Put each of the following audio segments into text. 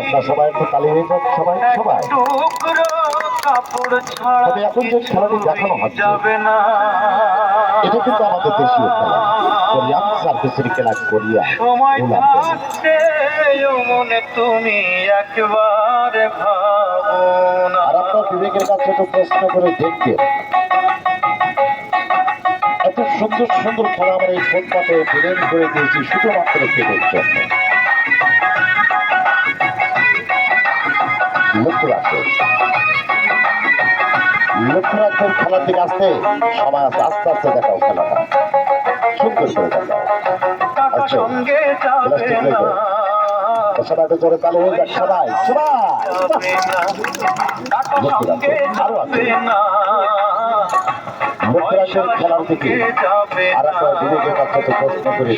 আপনারা সবাই একটু তালি হয়ে যান সবাই সবাই। টুকরো কাপড় ছাড়া তবে এখন যে খেলাটি দেখানো হচ্ছে এটা কিন্তু আমাদের দেশীয় খেলা। কোরিয়ান সার্ভিসের খেলা কোরিয়া। সময় থাকতে মনে তুমি একবার ভাবো না। আর আপনার বিবেকের কাছে একটু প্রশ্ন করে দেখবে এত সুন্দর সুন্দর খেলা আমরা এই ফুটপাতে বিলীন করে দিয়েছি শুধুমাত্র পেটের জন্য খেলার দিকে আসতে সবাই আসতে, আস্তে আস্তে দেখাও খেলাটা। সুন্দর করে দেখাও। আচ্ছা। সবাই জোরে হয়ে সবাই লক্ষ্য খেলার একটু প্রশ্ন করে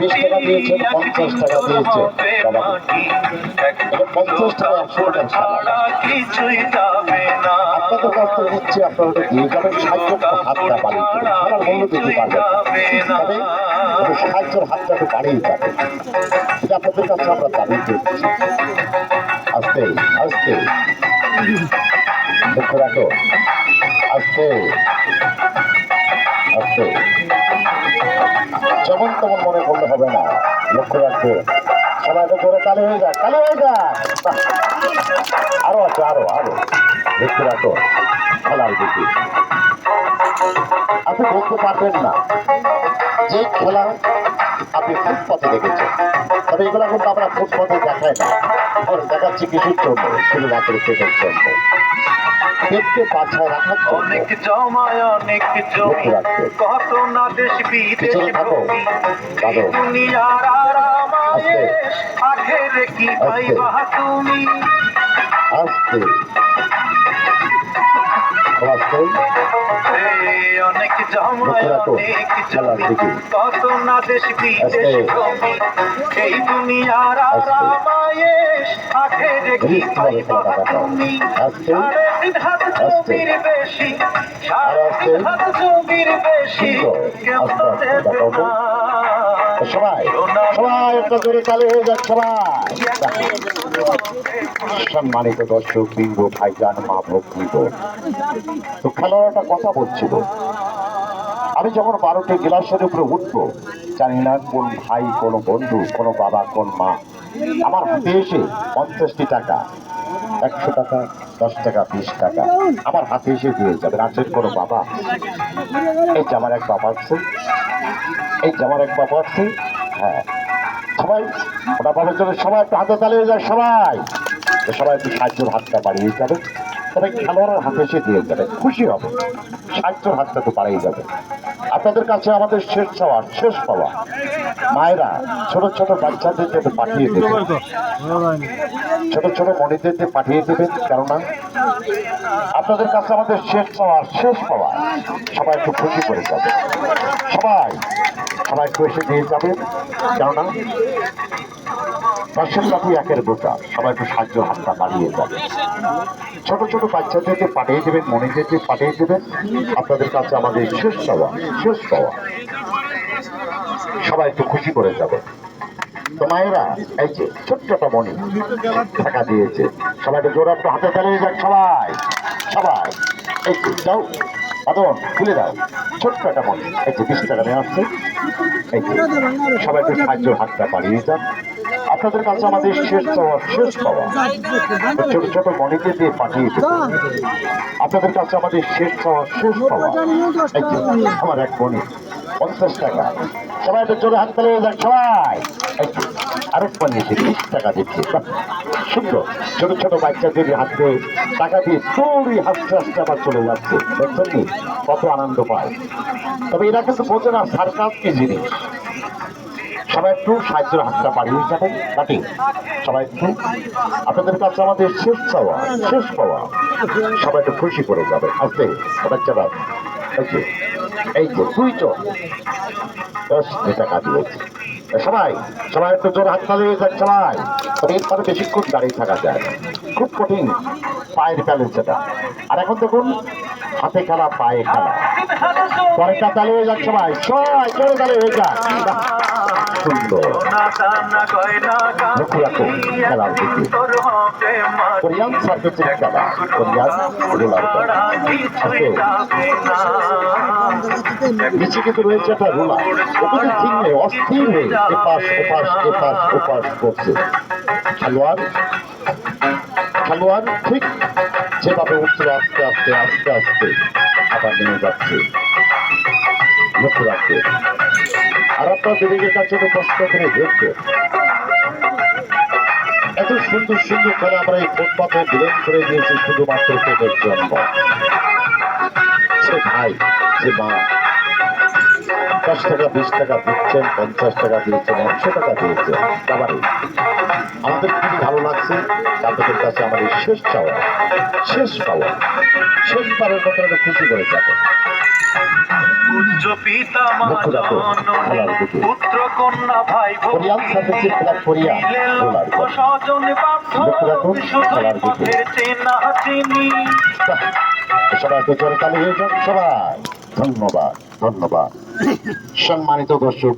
বিশ টাকা দিয়েছেন, পঞ্চাশ টাকা দিয়েছেন। বাবা। পঞ্চাশ টাকা একশো টাকা থেকে নিচ্ছে আপনারা সাহায্য হাতটা বাড়িয়ে তবে সাহায্যের হাতটা একটু বাড়িয়ে যাবে এটা আপনাদের কাছে আমরা দাবি করছি। আস্তে আস্তে। রাখো। আস্তে আস্তে যেমন তেমন মনে করলে হবে না। লক্ষ্য রাখবে। সবাই তো জোরে কালে হয়ে যাক। কালে হয়ে যাক। আরও আছে, আরও আরও। লক্ষ্য রাখো। খেলার দিকে আপনি বলতে পারবেন না। যে খেলা আপনি ফুটপাতে দেখেছেন। তবে এগুলো কিন্তু আমরা ফুটপাতে দেখাই না। দেখাচ্ছি কিছুর জন্য। শুধুমাত্র পেটের জন্য। পেটকে বাছায় রাখার অনেক জমায় অনেক জমি। কত না দেশ বিদেশ। ভূমি। দুনিয়ার আরামায়ে আখেরে কি পাইবা তুমি? আস্তে। আস্তে। এই অনেক জমায়। অনেক জমি। কত না দেশ বিদেশ। ভূমি। এই দুনিয়ার আস্তে। আরামায়ে আখেরে কি রিস্ক পাইবা তুমি। সাড়ে তিন হাত জমির বেশি সাড়ে তিন হাত জমির বেশি কেউ তো দেবে না সবাই সবাই একটা জোরে তালে হয়ে যাক সবাই সম্মানিত দর্শক বিঙ্গ ভাইজান, মা ভক্তিব তো খেলার একটা কথা বলছিল। আমি যখন বারোটি গ্লাসের উপরে উঠবো, জানি না কোন ভাই, কোন বন্ধু, কোন বাবা, কোন মা। আমার হাতে এসে পঞ্চাশটি টাকা, একশো টাকা, দশ টাকা, বিশ টাকা। আমার হাতে এসে দিয়ে যাবে। আছেন কোনো বাবা? এই যে আমার এক বাবা আছে। এই যে আমার এক বাবা আছে হ্যাঁ। সবাই, ওটা জন্য সবাই একটু হাতে চালিয়ে যায় সবাই। সবাই একটু সাহায্যের হাতটা বাড়িয়ে যাবে তবে খেলোয়াড়ের হাতে এসে দিয়ে যাবে, খুশি হবে। সাহায্যের হাতটা একটু বাড়িয়ে যাবে। আপনাদের কাছে আমাদের শেষ চাওয়া, শেষ পাওয়া। মায়েরা, ছোট ছোট বাচ্চাদেরকে একটু পাঠিয়ে দেবেন। ছোট ছোট মনিদেরকে পাঠিয়ে দেবেন, কেননা আপনাদের কাছে আমাদের শেষ চাওয়া, শেষ পাওয়া। সবাই একটু খুশি করে যাবে। সবাই সবাই একটু এসে দিয়ে যাবেন, কেননা দর্শক জাতি একের বোঝা সবাই একটু সাহায্য হাতটা বাড়িয়ে যাবে ছোট ছোট বাচ্চাদেরকে পাঠিয়ে দেবেন, মনিদেরকে পাঠিয়ে দেবেন। আপনাদের কাছে আমাদের শেষ চাওয়া, শেষ পাওয়া সবাই একটু খুশি করে যাবে। তো মায়েরা, এই যে ছোট্ট একটা মনি টাকা দিয়েছে, সবাই একটু জোরে একটু হাতে চালিয়ে যাক, সবাই সবাই। এই যে যাও আদন খুলে দাও। ছোট্ট একটা মনি এই যে বিশ টাকা নিয়ে আসছে। এই যে, সবাই একটু সাহায্য হাতটা বাড়িয়ে যান আপনাদের কাছে আমাদের শেষ চাওয়া শেষ পাওয়া। ছোট ছোট মনিকে দিয়ে পাঠিয়ে আপনাদের কাছে আমাদের শেষ চাওয়া শেষ পাওয়া। আমার এক মনি পঞ্চাশ টাকা। সবাই তো জোরে হাত তালিয়ে যাক, সবাই। আরেক মনি এসে বিশ টাকা দিচ্ছে। সুন্দর। ছোট ছোট বাচ্চাদের হাতে টাকা দিয়ে দৌড়ি হাসতে হাসতে আবার চলে যাচ্ছে, দেখছেন কত আনন্দ পায়। তবে এরা কিন্তু বোঝে না সার্কাস কি জিনিস? সবাই একটু সাহায্যের হাতটা বাড়িয়ে যাবেন। নাকি? সবাই একটু। আপনাদের কাছে আমাদের শেষ চাওয়া শেষ পাওয়া। সবাই একটু খুশি করে যাবে আসতে বাচ্চারা এই তো দুইজন দশ টাকা দিয়েছে। সবাই সবাই একটু জোর হাত তালিয়ে যাক সবাই। এরপরে বেশিক্ষণ দাঁড়িয়ে থাকা যায় না। খুব কঠিন পায়ের ব্যালেন্স এটা। আর এখন দেখুন, হাতে খেলা, পায়ে খেলা। পরেরটা তালি হয়ে যাক সবাই। সবাই জোরে তালি হয়ে যাক। সুন্দর। খেলা রয়েছে অস্থির খেলোয়াড় খেলোয়াড় ঠিক যেভাবে উঠছিল আস্তে আস্তে আস্তে আস্তে আবার নেমে যাচ্ছে লক্ষ্য রাখবে আর আপনার বিবেকের কাছে তো কষ্ট করে দেখবে এত সুন্দর সুন্দর করে আমরা এই ফুটপাথে বিলেন করে দিয়েছি শুধুমাত্র পেটের জন্য। সে ভাই, সে মা, দশ টাকা, বিশ টাকা দিচ্ছেন, পঞ্চাশ টাকা দিয়েছেন একশো টাকা দিয়েছেন আবার আমাদের খুবই ভালো লাগছে আপনাদের কাছে আমাদের শেষ চাওয়া শেষ পাওয়া। শেষ পাওয়ার কথা খুশি করে যাবে। পুত্র কন্যা ভাই স্বজন তালি হয়ে যান সবাই। ধন্যবাদ ধন্যবাদ। সম্মানিত দর্শক